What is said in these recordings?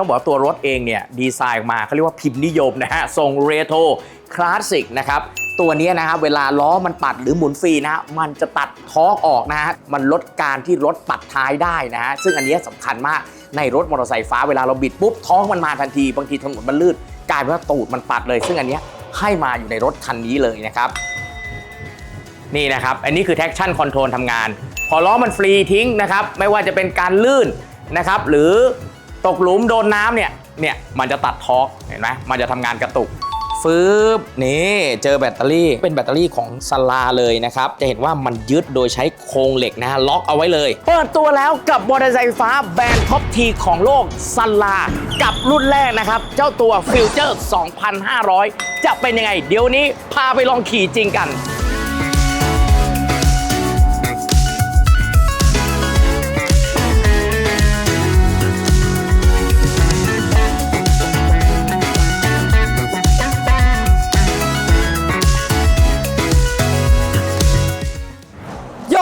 ต้องบอกว่าตัวรถเองเนี่ยดีไซน์ออกมาเขาเรียกว่าพิมพ์นิยมนะฮะทรงเรโทรคลาสสิกนะครับ ตัวนี้นะครับเวลาล้อมันปัดหรือหมุนฟรีนะฮะมันจะตัดท้องออกนะฮะมันลดการที่รถปัดท้ายได้นะฮะซึ่งอันนี้ยสำคัญมากในรถมอเตอร์ไซค์ฟ้าเวลาเราบิดปุ๊บท้องมันมาทันทีบางทีถนนมันลื่นกลายเป็นว่าตูดมันปัดเลย ซึ่งอันนี้ให้มาอยู่ในรถคันนี้เลยนะครับนี่นะครับ อันนี้คือ traction control ทำงาน พอล้อมันฟรีทิ้งนะครับ ไม่ว่าจะเป็นการลื่นนะครับ หรือ ตกหลุมโดนน้ำเนี่ย เนี่ยมันจะตัดทอร์กเห็นไหมมันจะทำงานกระตุกฟืบนี่เจอแบตเตอรี่เป็นแบตเตอรี่ของสลาเลยนะครับ จะเห็นว่ามันยึดโดยใช้โครงเหล็กนะฮะล็อกเอาไว้เลย เปิดตัวแล้วกับมอเตอร์ไซค์ฟ้าแบรนด์ท็อปทีของโลกสลา กับรุ่นแรกนะครับ เจ้าตัวฟิวเจอร์ 2,500 จะเป็นยังไง เดี๋ยวนี้พาไปลองขี่จริงกัน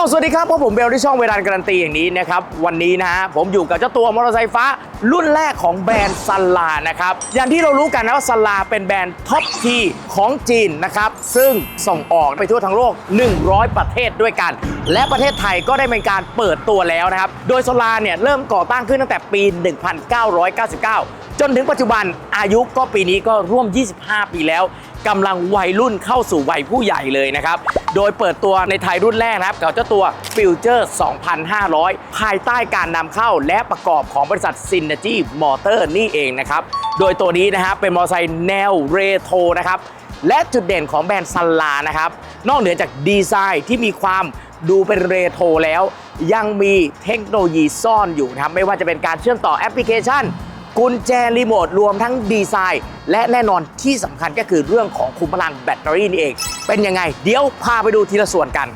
สวัสดีครับพบผมเบลที่ช่องเวลาการันตีอย่างนี้นะครับ วันนี้นะฮะผมอยู่กับเจ้าตัวมอเตอร์ไซค์ฟ้า รุ่นแรกของแบรนด์ซันลานะครับ อย่างที่เรารู้กันนะว่าซันลาเป็นแบรนด์ท็อปทีของจีนนะครับ ซึ่งส่งออกไปทั่วทั้งโลก 100 ประเทศด้วยกัน และประเทศไทยก็ได้เป็นการเปิดตัวแล้วนะครับ โดยซันลาเนี่ยเริ่มก่อตั้งขึ้นตั้งแต่ปี 1999 จนถึงปัจจุบันอายุก็ปีนี้ก็ร่วม 25 ปีแล้วกำลังวัยรุ่นเข้าสู่วัยผู้ใหญ่เลยนะครับ โดยเปิดตัวในไทยรุ่นแรกนะครับกับเจ้าตัว Future 2,500 ภายใต้การนำเข้าและประกอบของบริษัท Synergy Motor นี่เองนะครับ โดยตัวนี้นะฮะเป็นมอเตอร์ไซค์แนวเรโทรนะครับ และจุดเด่นของแบรนด์ซันลานะครับ นอกเหนือจากดีไซน์ที่มีความดูเป็นเรโทรแล้ว ยังมีเทคโนโลยีซ่อนอยู่นะครับไม่ว่าจะเป็นการเชื่อมต่อแอปพลิเคชัน กุญแจรีโมทรวมทั้งดีไซน์ และแน่นอนที่สำคัญก็คือเรื่องของคุมพลังแบตเตอรี่นี่เอง เป็นยังไง เดี๋ยวพาไปดูทีละส่วนกัน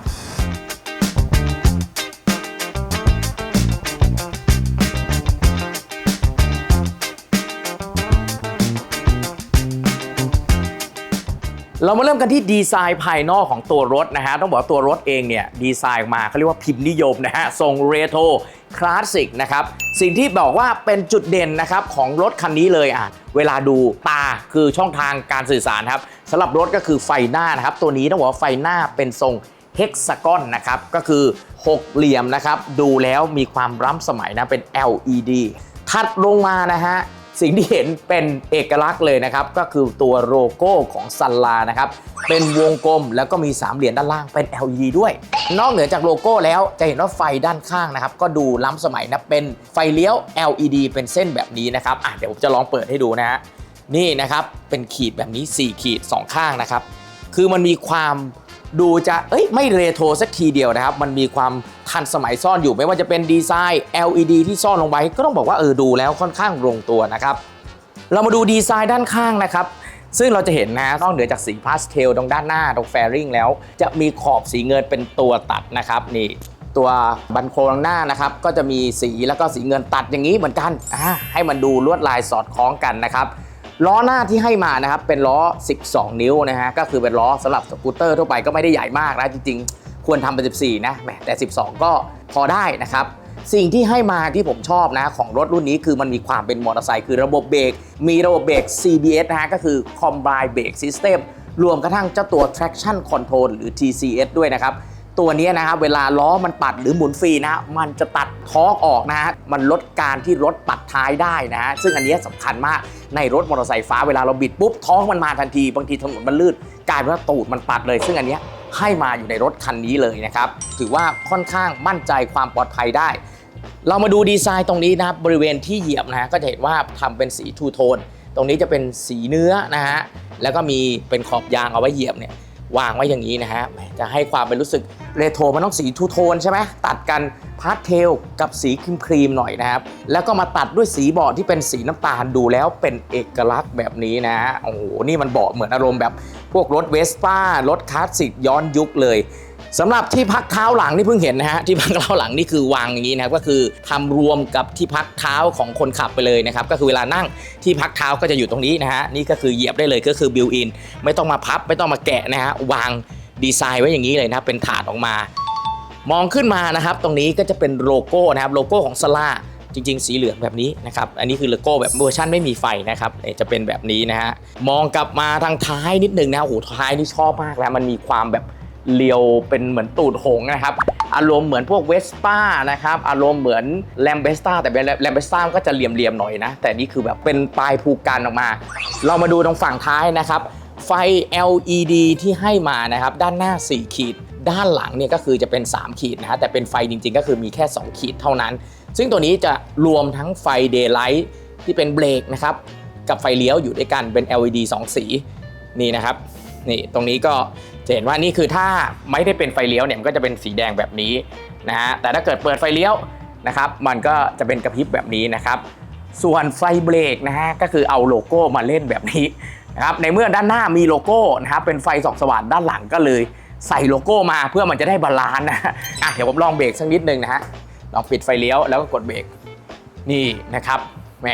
เรามาเริ่มกันที่ดีไซน์ภายนอกของตัวรถนะฮะ ต้องบอกว่าตัวรถเองเนี่ย ดีไซน์ออกมาเขาเรียกว่าพิมพ์นิยมนะฮะ ทรงเรโทร คลาสสิกนะครับ สิ่งที่บอกว่าเป็นจุดเด่นนะครับของรถคันนี้เลยอะเวลาดูตาคือช่องทางการสื่อสารครับสำหรับรถก็คือไฟหน้านะครับ ตัวนี้ต้องบอกว่าไฟหน้าเป็นทรงเฮกซากอนนะครับก็คือหกเหลี่ยมนะครับ ดูแล้วมีความล้ำสมัยนะเป็น LED ถัดลงมานะฮะ สิ่งที่เห็นเป็นเอกลักษณ์เลยนะครับ ก็คือตัวโลโก้ของซันลานะครับ เป็นวงกลมแล้วก็มีสามเหลี่ยมด้านล่างเป็น LED ด้วย นอกเหนือจากโลโก้แล้วจะเห็นว่าไฟด้านข้างนะครับ ก็ดูล้ำสมัยนะเป็นไฟเลี้ยว LED เป็นเส้นแบบนี้นะครับอะเดี๋ยวผมจะลองเปิดให้ดูนะฮะนี่นะครับเป็นขีดแบบนี้ 4 ขีด 2 ข้างนะครับ คือมันมีความ ดูจะเอ้ยไม่เรโทรสักทีเดียวนะครับ มันมีความทันสมัยซ่อนอยู่ไม่ว่าจะเป็นดีไซน์ LED ที่ซ่อนลงไว้ก็ต้องบอกว่าเออดูแล้วค่อนข้างลงตัวนะครับ เรามาดูดีไซน์ด้านข้างนะครับซึ่งเราจะเห็นนะนอกเหนือจากสีพาสเทลตรงด้านหน้าตรงแฟริงแล้ว จะมีขอบสีเงินเป็นตัวตัดนะครับนี่ตัวบันโครงหน้านะครับ ก็จะมีสีแล้วก็สีเงินตัดอย่างนี้เหมือนกันให้มันดูลวดลายสอดคล้องกันนะครับ ล้อหน้าที่ให้มานะครับเป็นล้อ 12 นิ้วนะฮะก็คือเป็นล้อสำหรับสกูตเตอร์ทั่วไปก็ไม่ได้ใหญ่มากนะจริงๆ ควรทำเป็น 14 นะแหมแต่ 12 ก็พอได้นะครับสิ่งที่ให้มาที่ผมชอบนะของรถรุ่นนี้คือมันมีความเป็นมอเตอร์ไซค์คือระบบเบรกมีระบบเบรก CBS นะฮะก็คือ Combined Brake System รวมกระทั่งเจ้าตัว traction control หรือ TCS ด้วยนะครับ ตัวนี้นะครับเวลาล้อมันปัดหรือหมุนฟรีนะ มันจะตัดท้องออกนะฮะมันลดการที่รถปัดท้ายได้นะฮะซึ่งอันนี้ยสำคัญมากในรถมอเตอร์ไซค์ฟ้าเวลาเราบิดปุ๊บท้องมันมาทันที บางทีถนนมันลื่นกลายเป็นว่าตูดมันปัดเลย ซึ่งอันนี้ให้มาอยู่ในรถคันนี้เลยนะครับถือว่าค่อนข้างมั่นใจความปลอดภัยได้ เรามาดูดีไซน์ตรงนี้นะครับบริเวณที่เหยียบนะฮะก็จะเห็นว่าทำเป็นสีทูโทนตรงนี้จะเป็นสีเนื้อนะฮะแล้วก็มีเป็นขอบยางเอาไว้เหยียบเนี่ย วางไว้อย่างนี้นะฮะจะให้ความเป็นรู้สึกเรโทรมันต้องสีทูโทนใช่ไหมตัดกันพาสเทลกับสีครีมครีมหน่อยนะครับ แล้วก็มาตัดด้วยสีเบาะที่เป็นสีน้ำตาลดูแล้วเป็นเอกลักษณ์แบบนี้นะฮะโอ้โหนี่มันเบาะเหมือนอารมณ์แบบพวกรถเวสป้ารถคลาสสิกย้อนยุคเลย สำหรับที่พักเท้าหลังที่เพิ่งเห็นนะฮะที่พักเท้าหลังนี่คือวางอย่างนี้นะครับก็คือทำรวมกับที่พักเท้าของคนขับไปเลยนะครับก็คือเวลานั่งที่พักเท้าก็จะอยู่ตรงนี้นะฮะนี่ก็คือเหยียบได้เลยก็คือบิวอินไม่ต้องมาพับไม่ต้องมาแกะนะฮะวางดีไซน์ไว้อย่างนี้เลยนะเป็นถาดออกมา มองขึ้นมานะครับ ตรงนี้ก็จะเป็นโลโก้นะครับโลโก้ของสลาจริง ๆ สีเหลืองแบบนี้นะครับอันนี้คือโลโก้แบบเวอร์ชันไม่มีไฟนะครับจะเป็นแบบนี้นะฮะมองกลับมาทางท้ายนิดนึงนะโอ้โหท้ายนี่ชอบมากแล้วมันมีความแบบ เลียวเป็นเหมือนตูดหงนะครับ อารมณ์เหมือนพวกเวสป้านะครับ อารมณ์เหมือนแลมเบสตาแต่เป็นแลมเบสตาก็จะเหลี่ยมๆหน่อยนะ แต่นี่คือแบบเป็นปลายภูกันออกมา เรามาดูตรงฝั่งท้ายนะครับ ไฟ LED ที่ให้มานะครับ ด้านหน้า 4 ขีด ด้านหลังเนี่ยก็คือจะเป็น 3 ขีดนะฮะแต่เป็นไฟจริง ๆ ก็คือมีแค่ 2 ขีดเท่านั้น ซึ่งตัวนี้จะรวมทั้งไฟ Daylight ที่เป็นเบรกนะครับกับไฟเลี้ยวอยู่ด้วยกันเป็น LED 2 สีนี่นะครับนี่ตรงนี้ก็ จะเห็นว่านี่คือถ้าไม่ได้เป็นไฟเลี้ยวเนี่ยมันก็จะเป็นสีแดงแบบนี้นะฮะแต่ถ้าเกิดเปิดไฟเลี้ยวนะครับมันก็จะเป็นกระพริบแบบนี้นะครับส่วนไฟเบรกนะฮะก็คือเอาโลโก้มาเล่นแบบนี้นะครับในเมื่อด้านหน้ามีโลโก้นะครับเป็นไฟสองสว่างด้านหลังก็เลยใส่โลโก้มาเพื่อมันจะได้บาลานซ์นะอะเดี๋ยวผมลองเบรกสักนิดนึงนะฮะลองปิดไฟเลี้ยวแล้วก็กดเบรกนี่นะครับแหม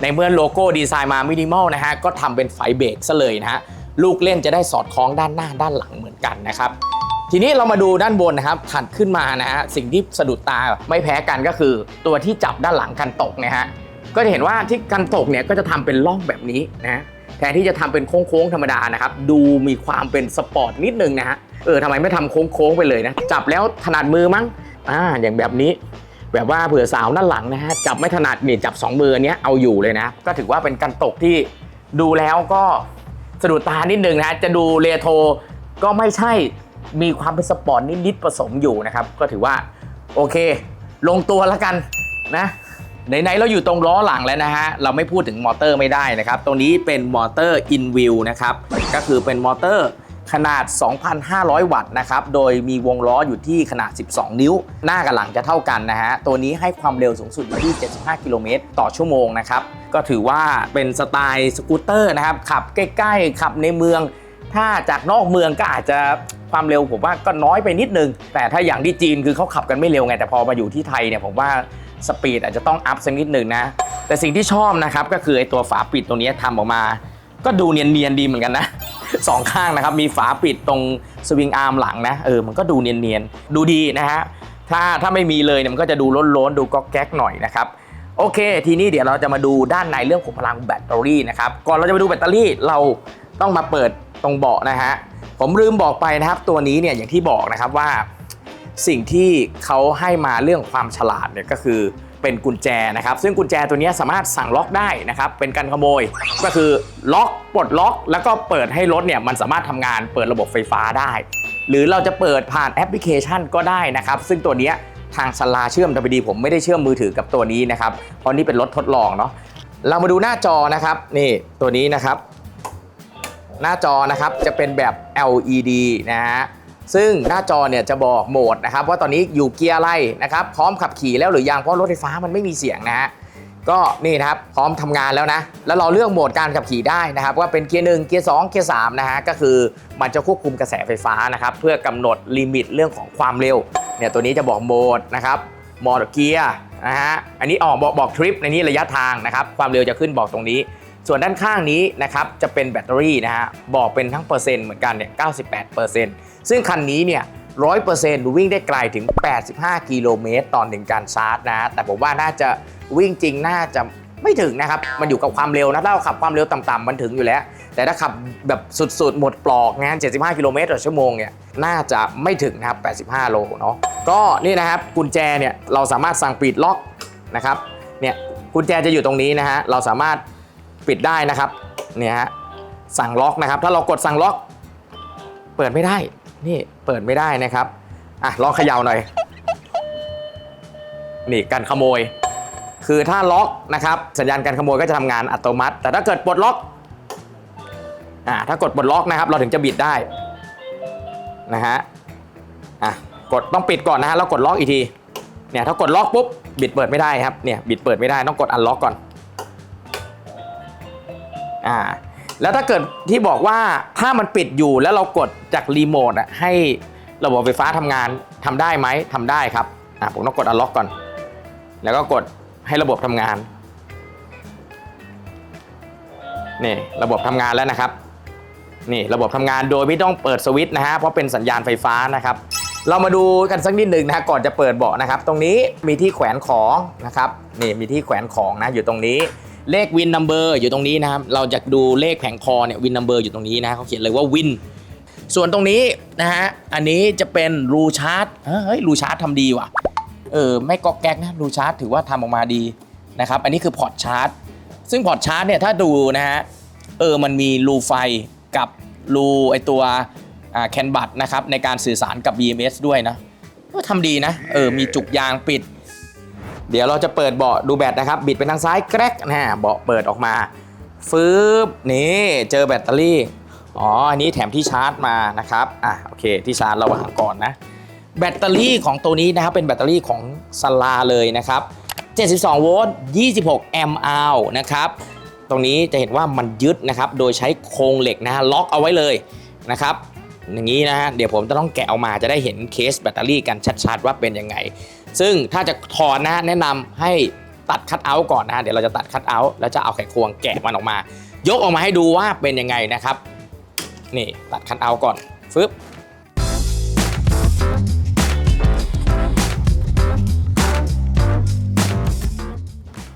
ในเมื่อโลโก้ดีไซน์มามินิมอลนะฮะก็ทำเป็นไฟเบรกซะเลยนะฮะ ลูกเล่นจะได้สอดคล้องด้านหน้าด้านหลังเหมือนกันนะครับทีนี้เรามาดูด้านบนนะครับถัดขึ้นมานะฮะสิ่งที่สะดุดตาไม่แพ้กันก็คือ ตัวที่จับด้านหลังกันตกนะฮะก็จะเห็นว่าที่กันตกเนี่ยก็จะทำเป็นร่องแบบนี้นะแทนที่จะทำเป็นโค้งๆธรรมดานะครับดูมีความเป็นสปอร์ตนิดนึงนะฮะเออทำไมไม่ทำโค้งๆไปเลยนะจับแล้วถนัดมือมั้งอ่าอย่างแบบนี้ แบบว่าเผื่อสาวด้านหลังนะฮะจับไม่ถนัดเนี่ยจับสองมืออันเนี้ยเอาอยู่เลยนะ ก็ถือว่าเป็นกันตกที่ดูแล้วก็ สะดุดตานิดนึงนะฮะจะดูเรโทรก็ไม่ใช่มีความเป็นสปอร์ตนิดๆผสมอยู่นะครับ ก็ถือว่าโอเค ลงตัวแล้วกันนะไหนๆเราอยู่ตรงล้อหลังแล้วนะฮะ เราไม่พูดถึงมอเตอร์ไม่ได้นะครับ ตรงนี้เป็นมอเตอร์อินวิวนะครับ ก็คือเป็นมอเตอร์ ขนาด 2,500 วัตต์นะครับ โดยมีวงล้ออยู่ที่ขนาด 12 นิ้ว หน้ากับหลังจะเท่ากันนะฮะ ตัวนี้ให้ความเร็วสูงสุดอยู่ที่ 75 กิโลเมตรต่อชั่วโมงนะครับ ก็ถือว่าเป็นสไตล์สกูตเตอร์นะครับ ขับใกล้ๆ ขับในเมือง ถ้าจากนอกเมืองก็อาจจะความเร็วผมว่าก็น้อยไปนิดนึง แต่ถ้าอย่างที่จีนคือเขาขับกันไม่เร็วไง แต่พอมาอยู่ที่ไทยเนี่ยผมว่าสปีดอาจจะต้องอัพสักนิดหนึ่งนะ แต่สิ่งที่ชอบนะครับก็คือไอตัวฝาปิดตรงนี้ทำออกมา ก็ดูเนียนๆดีเหมือนกันนะ สองข้างนะครับ มีฝาปิดตรงสวิงอาร์มหลังนะ เออ มันก็ดูเนียนๆ ดูดีนะฮะ ถ้าถ้าไม่มีเลยเนี่ยมันก็จะดูล้นๆ ดูก๊อกแก๊กหน่อยนะครับ โอเค ทีนี้เดี๋ยวเราจะมาดูด้านในเรื่องของพลังแบตเตอรี่นะครับ ก่อนเราจะไปดูแบตเตอรี่เราต้องมาเปิดตรงเบาะนะฮะ ผมลืมบอกไปนะครับ ตัวนี้เนี่ยอย่างที่บอกนะครับว่า สิ่งที่เขาให้มาเรื่องความฉลาดเนี่ยก็คือ เป็นกุญแจนะครับ ซึ่งกุญแจตัวนี้สามารถสั่งล็อกได้นะครับ เป็นการขโมย ก็คือล็อกปลดล็อก แล้วก็เปิดให้รถเนี่ยมันสามารถทำงานเปิดระบบไฟฟ้าได้ หรือเราจะเปิดผ่านแอปพลิเคชันก็ได้นะครับ ซึ่งตัวนี้ทางสลาเชื่อม WD ผมไม่ได้เชื่อมมือถือกับตัวนี้นะครับ เพราะนี่เป็นรถทดลองเนาะ เรามาดูหน้าจอนะครับ นี่ตัวนี้นะครับ หน้าจอนะครับจะเป็นแบบ LED นะฮะ ซึ่งหน้าจอเนี่ยจะบอกโหมดนะครับว่าตอนนี้อยู่เกียร์อะไรนะครับพร้อมขับขี่แล้วหรือยังเพราะรถไฟฟ้ามันไม่มีเสียงนะฮะก็นี่นะครับพร้อมทำงานแล้วนะ แล้วเราเลือกโหมดการขับขี่ได้นะครับ ว่าเป็นเกียร์หนึ่งเกียร์สองเกียร์สามนะฮะก็คือมันจะควบคุมกระแสไฟฟ้านะครับ เพื่อกำหนดลิมิตเรื่องของความเร็วเนี่ยตัวนี้จะบอกโหมดนะครับโหมดเกียร์นะฮะอันนี้ออกบอกบอกทริปในนี้ระยะทางนะครับ ความเร็วจะขึ้นบอกตรงนี้ ส่วนด้านข้างนี้นะครับจะเป็นแบตเตอรี่นะฮะบอกเป็นทั้งเปอร์เซ็นต์เหมือนกันเนี่ย98เปอร์เซ็นต์ ซึ่งคันนี้เนี่ยร้อยเปอร์เซ็นต์วิ่งได้ไกลถึง 85 กิโลเมตรต่อหนึ่งการชาร์จนะ แต่ผมว่าน่าจะวิ่งจริงน่าจะไม่ถึงนะครับ มันอยู่กับความเร็วนะ ถ้าเราขับความเร็วต่ำๆมันถึงอยู่แล้ว แต่ถ้าขับแบบสุดๆ หมดปลอกงาน 75 กิโลเมตรต่อชั่วโมงเนี่ย น่าจะไม่ถึงนะครับ 85 โลเนาะ ก็นี่นะครับกุญแจเนี่ยเราสามารถสั่งปิดล็อกนะครับ เนี่ยกุญแจจะอยู่ตรงนี้นะฮะ เราสามารถปิดได้นะครับ เนี่ยฮะ สั่งล็อกนะครับ ถ้าเรากดสั่งล็อก เปิดไม่ได้ นี่เปิดไม่ได้นะครับ อะลองเขย่าหน่อย นี่การขโมย คือถ้าล็อกนะครับ สัญญาณการขโมยก็จะทำงานอัตโนมัติ แต่ถ้าเกิดปลดล็อก อ่าถ้ากดปลดล็อกนะครับ เราถึงจะบิดได้นะฮะ อะกดต้องปิดก่อนนะฮะแล้วกดล็อกอีกทีเนี่ยถ้ากดล็อกปุ๊บบิดเปิดไม่ได้ครับเนี่ยบิดเปิดไม่ได้ต้องกดอันล็อกก่อน อ่า แล้วถ้าเกิดที่บอกว่าถ้ามันปิดอยู่แล้วเรากดจากรีโมทอะให้ระบบไฟฟ้าทำงานทำได้ไหมทำได้ครับอ่าผมต้องกดอันล็อกก่อน แล้วก็กดให้ระบบทำงานนี่ระบบทำงานแล้วนะครับนี่ระบบทำงานโดยไม่ต้องเปิดสวิตช์นะฮะเพราะเป็นสัญญาณไฟฟ้านะครับ เรามาดูกันสักนิดหนึ่งนะฮะก่อนจะเปิดเบาะนะครับ ตรงนี้มีที่แขวนของนะครับนี่มีที่แขวนของนะอยู่ตรงนี้ เลขวินนัมเบอร์อยู่ตรงนี้นะครับ เราจะดูเลขแผงคอเนี่ยวินนัมเบอร์อยู่ตรงนี้นะเขาเขียนเลยว่าวิน ส่วนตรงนี้นะฮะ อันนี้จะเป็นรูชาร์จเฮ้ยรูชาร์จทำดีว่ะ เออ ไม่กอกแก๊กนะรูชาร์จถือว่าทำออกมาดีนะครับ อันนี้คือพอร์ตชาร์จซึ่งพอร์ตชาร์จเนี่ยถ้าดูนะฮะ เออ มันมีรูไฟกับรูไอตัวแคนบัตนะครับในการสื่อสารกับ BMS ด้วยนะก็ทำดีนะ เออ มีจุกยางปิด เดี๋ยวเราจะเปิดเบาะดูแบตนะครับ บิดไปทางซ้ายแกรกนะเบาะเปิดออกมาฟืบนี่เจอแบตเตอรี่อ๋ออันนี้แถมที่ชาร์จมานะครับอะโอเคที่ชาร์จเราวางก่อนนะ แบตเตอรี่ของตัวนี้นะครับเป็นแบตเตอรี่ของซาลาเลยนะครับ 72 โวลต์ 26 แอมป์อาวนะครับ ตรงนี้จะเห็นว่ามันยึดนะครับ โดยใช้โครงเหล็กนะฮะล็อกเอาไว้เลยนะครับ อย่างนี้นะฮะเดี๋ยวผมจะต้องแกะออกมาจะได้เห็นเคสแบตเตอรี่กันชัดๆว่าเป็นยังไง ซึ่งถ้าจะถอดนะฮะแนะนำให้ตัดคัตเอาท์ก่อนนะฮะเดี๋ยวเราจะตัดคัตเอาท์แล้วจะเอาไขควงแกะมันออกมา ยกออกมาให้ดูว่าเป็นยังไงนะครับ นี่ตัดคัตเอาท์ก่อนฟึบ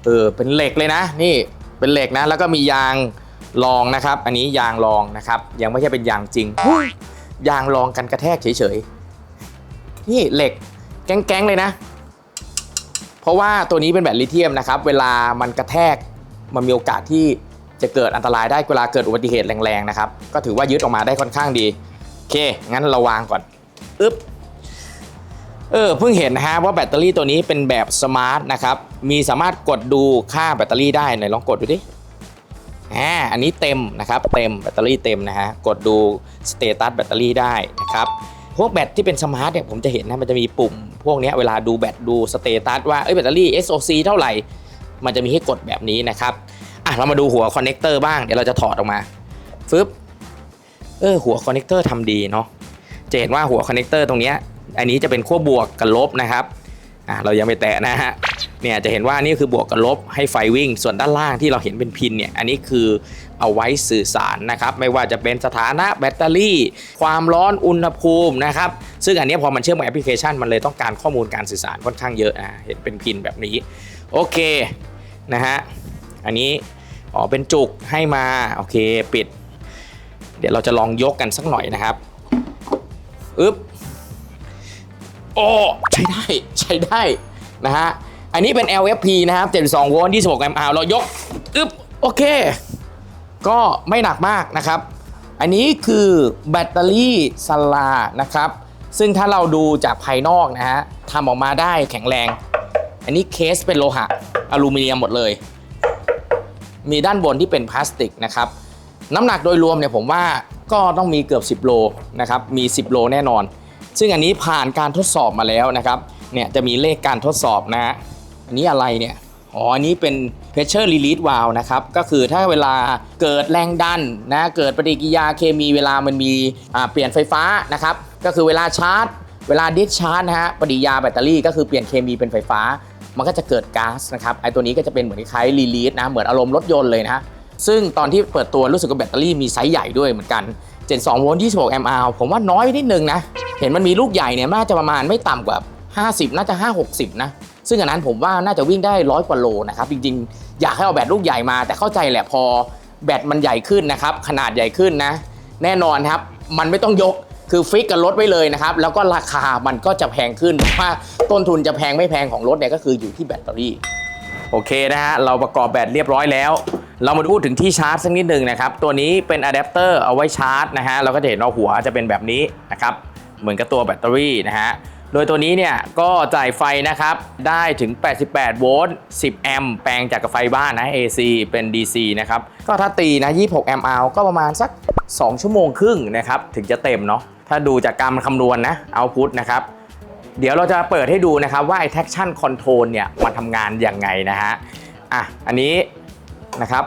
เออเป็นเหล็กเลยนะ นี่เป็นเหล็กนะ แล้วก็มียางรองนะครับ อันนี้ยางรองนะครับ ยังไม่ใช่เป็นยางจริงหุ้ยยางรองกันกระแทกเฉยๆนี่เหล็ก แก๊งๆเลยนะ เพราะว่าตัวนี้เป็นแบตลิเธียมนะครับ เวลามันกระแทกมันมีโอกาสที่จะเกิดอันตรายได้เวลาเกิดอุบัติเหตุแรงๆนะครับ ก็ถือว่ายึดออกมาได้ค่อนข้างดีโอเค งั้นเราวางก่อนอึ๊บเออเพิ่งเห็นนะฮะว่าแบตเตอรี่ตัวนี้เป็นแบบสมาร์ทนะครับมีสามารถกดดูค่าแบตเตอรี่ได้ไหนลองกดดูดิอ่าอันนี้เต็มนะครับ เต็มแบตเตอรี่เต็มนะฮะกดดูสเตตัสแบตเตอรี่ได้นะครับ พวกแบตที่เป็นสมาร์ทเนี่ยผมจะเห็นนะมันจะมีปุ่ม พวกนี้เวลาดูแบตดูสเตตัสว่าเอ้แบตเตอรี่ SOC เท่าไหร่ มันจะมีให้กดแบบนี้นะครับอะเรามาดูหัวคอนเนคเตอร์บ้างเดี๋ยวเราจะถอดออกมาฟึบเออหัวคอนเนคเตอร์ทำดีเนาะจะเห็นว่าหัวคอนเนคเตอร์ตรงเนี้ยอันนี้จะเป็นขั้วบวกกับลบนะครับ อะเรายังไม่แตะนะฮะเนี่ยจะเห็นว่านี่คือบวกกับลบให้ไฟวิ่ง ส่วนด้านล่างที่เราเห็นเป็นพินเนี่ยอันนี้คือเอาไว้สื่อสารนะครับ ไม่ว่าจะเป็นสถานะแบตเตอรี่ ความร้อนอุณหภูมินะครับ ซึ่งอันนี้พอมันเชื่อมกับแอปพลิเคชัน มันเลยต้องการข้อมูลการสื่อสารค่อนข้างเยอะอะเห็นเป็นพินแบบนี้ โอเคนะฮะอันนี้อ๋อเป็นจุกให้มาโอเคปิด เดี๋ยวเราจะลองยกกันสักหน่อยนะครับอึ๊บ โอ้ใช้ได้ใช้ได้นะฮะอันนี้เป็น LFP นะครับ72โวลต์26แอมป์เรายกอึ๊บโอเค ก็ไม่หนักมากนะครับ อันนี้คือแบตเตอรี่สลานะครับ ซึ่งถ้าเราดูจากภายนอกนะฮะทำออกมาได้แข็งแรง อันนี้เคสเป็นโลหะอลูมิเนียมหมดเลย มีด้านบนที่เป็นพลาสติกนะครับ น้ำหนักโดยรวมเนี่ยผมว่าก็ต้องมีเกือบ 10 โลนะครับ มี 10 โลแน่นอน ซึ่งอันนี้ผ่านการทดสอบมาแล้วนะครับ เนี่ยจะมีเลขการทดสอบนะฮะ อันนี้อะไรเนี่ย อ๋อ อันนี้เป็น pressure release valve นะครับ ก็คือถ้าเวลาเกิดแรงดันนะ เกิดปฏิกิริยาเคมีเวลามันมีเปลี่ยนไฟฟ้านะครับ ก็คือเวลาชาร์จ เวลาดิสชาร์จนะฮะ ปฏิกิริยาแบตเตอรี่ก็คือเปลี่ยนเคมีเป็นไฟฟ้า มันก็จะเกิดก๊าซนะครับ ไอตัวนี้ก็จะเป็นเหมือนคล้ายรีลีสนะ เหมือนอารมณ์รถยนต์เลยนะซึ่งตอนที่เปิดตัวรู้สึกว่าแบตเตอรี่มีไซส์ใหญ่ด้วยเหมือนกัน 72โวลต์26แอมป์อผมว่าน้อยไปนิดนึงนะ เห็นมันมีลูกใหญ่เนี่ยน่าจะประมาณไม่ต่ำกว่า 50 น่าจะ 5 60 นะ ซึ่งอันนั้นผมว่าน่าจะวิ่งได้ร้อยกว่าโลนะครับ จริงๆ อยากให้เอาแบตลูกใหญ่มา แต่เข้าใจแหละพอแบตมันใหญ่ขึ้นนะครับ ขนาดใหญ่ขึ้นนะ แน่นอนครับ มันไม่ต้องยกคือฟิกกับรถไว้เลยนะครับ แล้วก็ราคามันก็จะแพงขึ้นเพราะว่าต้นทุนจะแพงไม่แพงของรถเนี่ยก็คืออยู่ที่แบตเตอรี่ โอเคนะฮะเราประกอบแบตเรียบร้อยแล้ว เรามาพูดถึงที่ชาร์จสักนิดหนึ่งนะครับ ตัวนี้เป็นอะแดปเตอร์เอาไว้ชาร์จนะฮะ เราก็จะเห็นว่าหัวจะเป็นแบบนี้นะครับ เหมือนกับตัวแบตเตอรี่นะฮะ โดยตัวนี้เนี่ยก็จ่ายไฟนะครับ ได้ถึง 88 โวลต์ 10 แอมป์ แปลงจากกับไฟบ้านนะ AC เป็น DC นะครับ ก็ถ้าตีนะ 26 แอมป์เอาก็ประมาณสัก 2 ชั่วโมงครึ่งนะครับ ถึงจะเต็มเนาะ ถ้าดูจากการคำนวณนะ เอาพุทนะครับ เดี๋ยวเราจะเปิดให้ดูนะครับว่าไอ้ traction control เนี่ยมันทำงานยังไงนะฮะ อะ อันนี้ นะครับ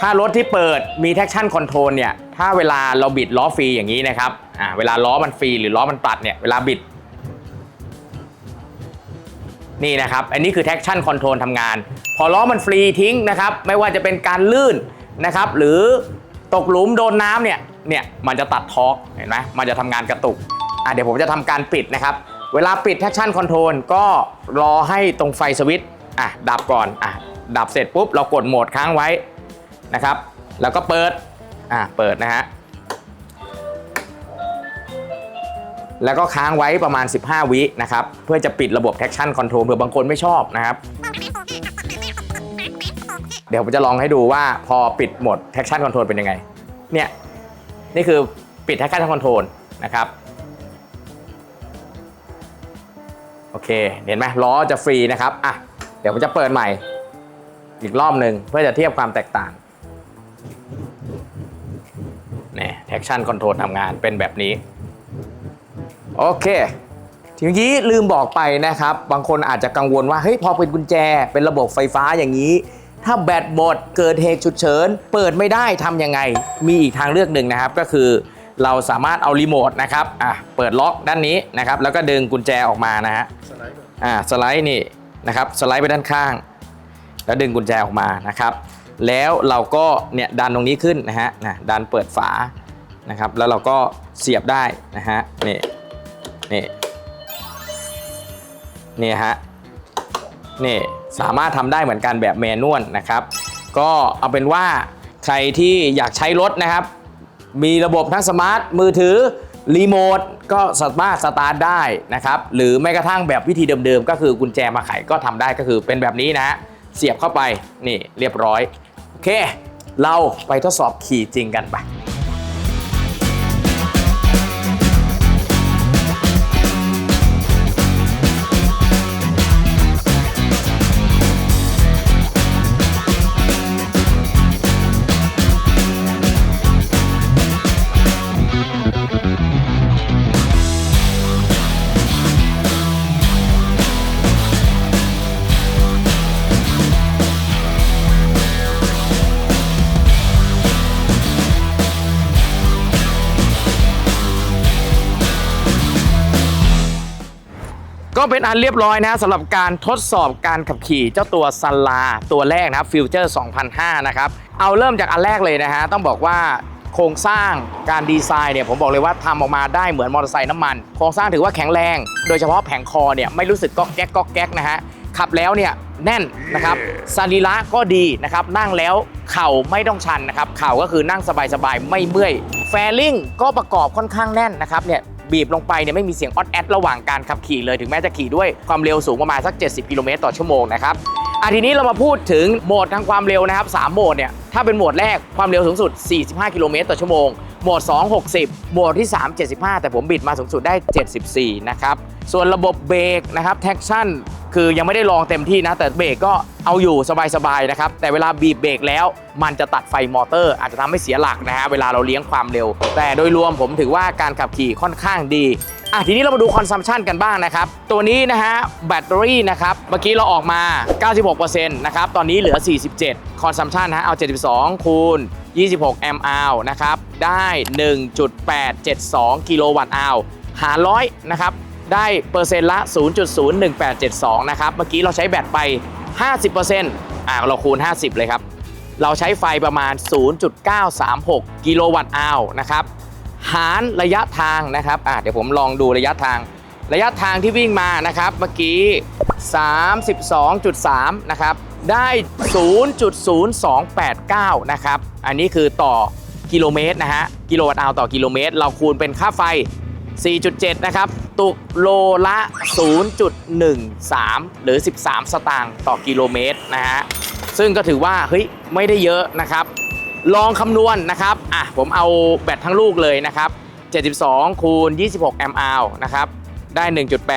ถ้ารถที่เปิดมี traction control เนี่ย ถ้าเวลาเราบิดล้อฟรีอย่างนี้นะครับ อะเวลาล้อมันฟรีหรือล้อมันปัดเนี่ย เวลาบิด นี่นะครับ อันนี้คือ traction control ทำงาน พอล้อมันฟรีทิ้งนะครับ ไม่ว่าจะเป็นการลื่นนะครับ หรือตกหลุมโดนน้ำเนี่ย เนี่ย มันจะตัดทอร์กเห็นไหมมันจะทำงานกระตุก อะเดี๋ยวผมจะทำการปิดนะครับเวลาปิด traction control ก็รอให้ตรงไฟสวิตช์อะดับก่อนอะ ดับเสร็จปุ๊บเรากดโหมดค้างไว้นะครับ แล้วก็เปิดอะเปิดนะฮะแล้วก็ค้างไว้ประมาณ 15 วินะครับ เพื่อจะปิดระบบ traction control เผื่อบางคนไม่ชอบนะครับ เดี๋ยวผมจะลองให้ดูว่าพอปิดโหมด traction control เป็นยังไง เนี่ย นี่คือปิด traction control นะครับ โอเค เห็นไหมล้อจะฟรีนะครับ อะ เดี๋ยวผมจะเปิดใหม่ อีกรอบหนึ่งเพื่อจะเทียบความแตกต่างนี่ traction control ทำงานเป็นแบบนี้ โอเค ทีนี้ลืมบอกไปนะครับ บางคนอาจจะกังวลว่า เฮ้ย พอเป็นกุญแจเป็นระบบไฟฟ้าอย่างนี้ ถ้าแบตหมดเกิดเหตุฉุกเฉิน เปิดไม่ได้ทำยังไง มีอีกทางเลือกหนึ่งนะครับ ก็คือเราสามารถเอารีโมทนะครับอะเปิดล็อกด้านนี้นะครับ แล้วก็ดึงกุญแจออกมานะฮะอนอ่าสไลด์นี่นะครับ สไลด์ไปด้านข้าง แล้วดึงกุญแจออกมานะครับ แล้วเราก็เนี่ยดันตรงนี้ขึ้นนะฮะนะดันเปิดฝานะครับ แล้วเราก็เสียบได้นะฮะนี่นี่นี่ฮะนี่สามารถทำได้เหมือนกันแบบแมนนวลนะครับ ก็เอาเป็นว่าใครที่อยากใช้รถนะครับ มีระบบทั้งสมาร์ทมือถือรีโมทก็สามารถสตาร์ทได้นะครับ หรือแม้กระทั่งแบบวิธีเดิมๆ ก็คือกุญแจมาไขก็ทำได้ก็คือเป็นแบบนี้นะฮะ เสียบเข้าไปนี่เรียบร้อย โอเค เราไปทดสอบขี่จริงกันไป ก็เป็นอันเรียบร้อยนะสำหรับการทดสอบการขับขี่เจ้าตัวซันลาตัวแรกนะครับฟิวเจอร์2005 นะครับ เอาเริ่มจากอันแรกเลยนะฮะ ต้องบอกว่าโครงสร้างการดีไซน์เนี่ยผมบอกเลยว่าทำออกมาได้เหมือนมอเตอร์ไซค์น้ำมัน โครงสร้างถือว่าแข็งแรง โดยเฉพาะแผงคอเนี่ยไม่รู้สึกก๊อกแก๊กก๊อกแก๊กนะฮะขับแล้วเนี่ยแน่นนะครับสรีระก็ดีนะครับนั่งแล้วเข่าไม่ต้องชันนะครับเข่าก็คือนั่งสบายๆไม่เมื่อยแฟลิงก็ประกอบค่อนข้างแน่นนะครับเนี่ย บีบลงไปเนี่ยไม่มีเสียงออดแอดระหว่างการขับขี่เลยถึงแม้จะขี่ด้วยความเร็วสูงประมาณสัก 70 กิโลเมตรต่อชั่วโมงนะครับอะทีนี้เรามาพูดถึงโหมดทางความเร็วนะครับ3โหมดเนี่ยถ้าเป็นโหมดแรกความเร็วสูงสุด 45 กิโลเมตรต่อชั่วโมงโหมด 2 60 โหมดที่ 3 75 แต่ผมบิดมาสูงสุดได้ 74 นะครับ ส่วนระบบเบรกนะครับแท็กชั่น คือยังไม่ได้ลองเต็มที่นะ แต่เบรกก็เอาอยู่สบายๆนะครับ แต่เวลาบีบเบรกแล้วมันจะตัดไฟมอเตอร์ อาจจะทำให้เสียหลักนะฮะเวลาเราเลี้ยงความเร็ว แต่โดยรวมผมถือว่าการขับขี่ค่อนข้างดีอะทีนี้เรามาดูคอนซัมชันกันบ้างนะครับ ตัวนี้นะฮะแบตเตอรี่นะครับ เมื่อกี้เราออกมา 96%นะครับ ตอนนี้เหลือ 47 คอนซัมชันฮะเอา 72 คูณ 26 แอมป์อาวนะครับ ได้ 1.872 กิโลวัตต์อาวหารร้อยนะครับ ได้เปอร์เซ็นต์ละ 0.01872 นะครับ เมื่อกี้เราใช้แบตไป 50%อ่าเราคูณ 50 เลยครับ เราใช้ไฟประมาณ 0.936 กิโลวัตต์อาวนะครับ หารระยะทางนะครับอะเดี๋ยวผมลองดูระยะทาง ระยะทางที่วิ่งมานะครับ เมื่อกี้ 32.3 นะครับ ได้ 0.0289 นะครับ อันนี้คือต่อกิโลเมตรนะฮะ กิโลวัตต์อาวต่อกิโลเมตร เราคูณเป็นค่าไฟ 4.7 นะครับ ตุกโลละ 0.13 หรือ 13 สตางค์ต่อกิโลเมตรนะฮะ ซึ่งก็ถือว่า เฮ้ย ไม่ได้เยอะนะครับ ลองคำนวณนะครับ อะ ผมเอาแบตทั้งลูกเลยนะครับ 72 คูณ 26 แอมป์อาวนะครับ ได้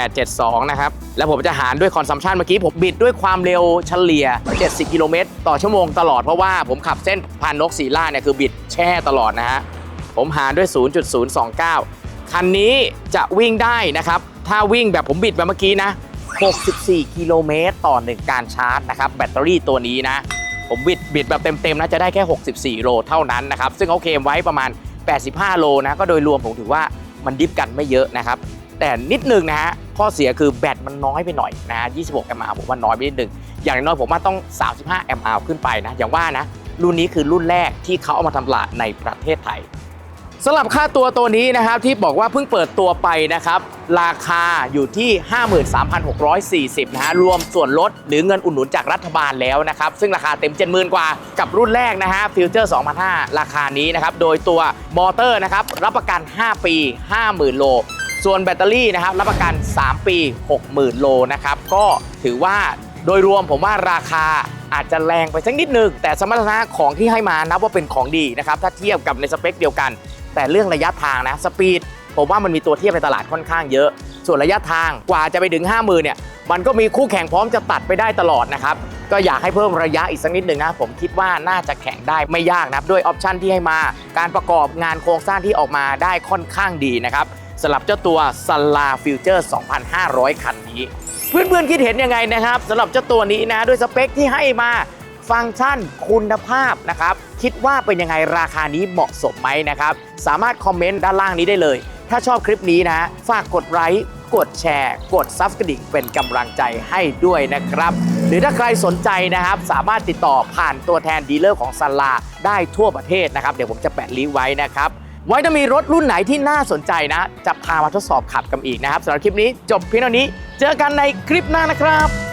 1.872 นะครับ แล้วผมจะหารด้วยคอนซัมชันเมื่อกี้ผมบิดด้วยความเร็วเฉลี่ย 70 กิโลเมตรต่อชั่วโมงตลอดเพราะว่าผมขับเส้นพานนกสีล่าเนี่ยคือบิดแช่ตลอดนะฮะ ผมหารด้วย 0.029 คันนี้จะวิ่งได้นะครับ ถ้าวิ่งแบบผมบิดแบบเมื่อกี้นะ 64 กิโลเมตรต่อ1การชาร์จนะครับ แบตเตอรี่ตัวนี้นะ ผมบิดบิดแบบเต็มๆนะจะได้แค่ 64 โลเท่านั้นนะครับ ซึ่งเขาเคลมไว้ประมาณ 85 โลนะ ก็โดยรวมผมถือว่ามันดิฟกันไม่เยอะนะครับ แต่นิดนึงนะฮะ ข้อเสียคือแบตมันน้อยไปหน่อยนะ 26แอมป์อาวผมว่าน้อยไปนิดนึง อย่างน้อยผมว่าต้อง 35แอมป์ขึ้นไปนะ อย่างว่านะ รุ่นนี้คือรุ่นแรกที่เขาเอามาทำตลาดในประเทศไทย สำหรับค่าตัวตัวนี้นะครับที่บอกว่าเพิ่งเปิดตัวไปนะครับ ราคาอยู่ที่ 53,640นะฮะรวมส่วนลดหรือเงินอุดหนุนจากรัฐบาลแล้วนะครับ ซึ่งราคาเต็ม 70,000 กว่ากับรุ่นแรกนะฮะฟิวเจอร์2005ราคานี้นะครับ โดยตัวมอเตอร์นะครับ รับประกัน 5 ปี 50,000 โล ส่วนแบตเตอรี่นะครับ รับประกัน 3 ปี 60,000 โลนะครับ ก็ถือว่าโดยรวมผมว่าราคาอาจจะแรงไปสักนิดนึง แต่สมรรถนะของที่ให้มานับว่าเป็นของดีนะครับถ้าเทียบกับในสเปคเดียวกัน แต่เรื่องระยะทางนะสปีดผมว่ามันมีตัวเทียบในตลาดค่อนข้างเยอะ ส่วนระยะทางกว่าจะไปถึง 5 0,000เนี่ยมันก็มีคู่แข่งพร้อมจะตัดไปได้ตลอดนะครับ ก็อยากให้เพิ่มระยะอีกสักนิดหนึ่งนะผมคิดว่าน่าจะแข่งได้ไม่ยากนะครับ ด้วยออปชันที่ให้มา การประกอบงานโครงสร้างที่ออกมาได้ค่อนข้างดีนะครับสำหรับเจ้าตัว s a l a Future 2,500 คันนี้ เพื่อนๆคิดเห็นยังไงนะครับสำหรับเจ้าตัวนี้นะด้วยสเปคที่ให้มา ฟังก์ชัน คุณภาพนะครับ คิดว่าเป็นยังไงราคานี้เหมาะสมไหมนะครับ สามารถคอมเมนต์ด้านล่างนี้ได้เลย ถ้าชอบคลิปนี้นะฝากกดไลค์กดแชร์ กดซับกระดิ่งเป็นกำลังใจให้ด้วยนะครับ หรือถ้าใครสนใจนะครับ สามารถติดต่อผ่านตัวแทนดีลเลอร์ของซันลาได้ทั่วประเทศนะครับ เดี๋ยวผมจะแปะลิงก์ไว้นะครับ ไว้จะมีรถรุ่นไหนที่น่าสนใจนะ จะพามาทดสอบขับกันอีกนะครับสำหรับคลิปนี้จบเพียงเท่านี้ เจอกันในคลิปหน้านะครับ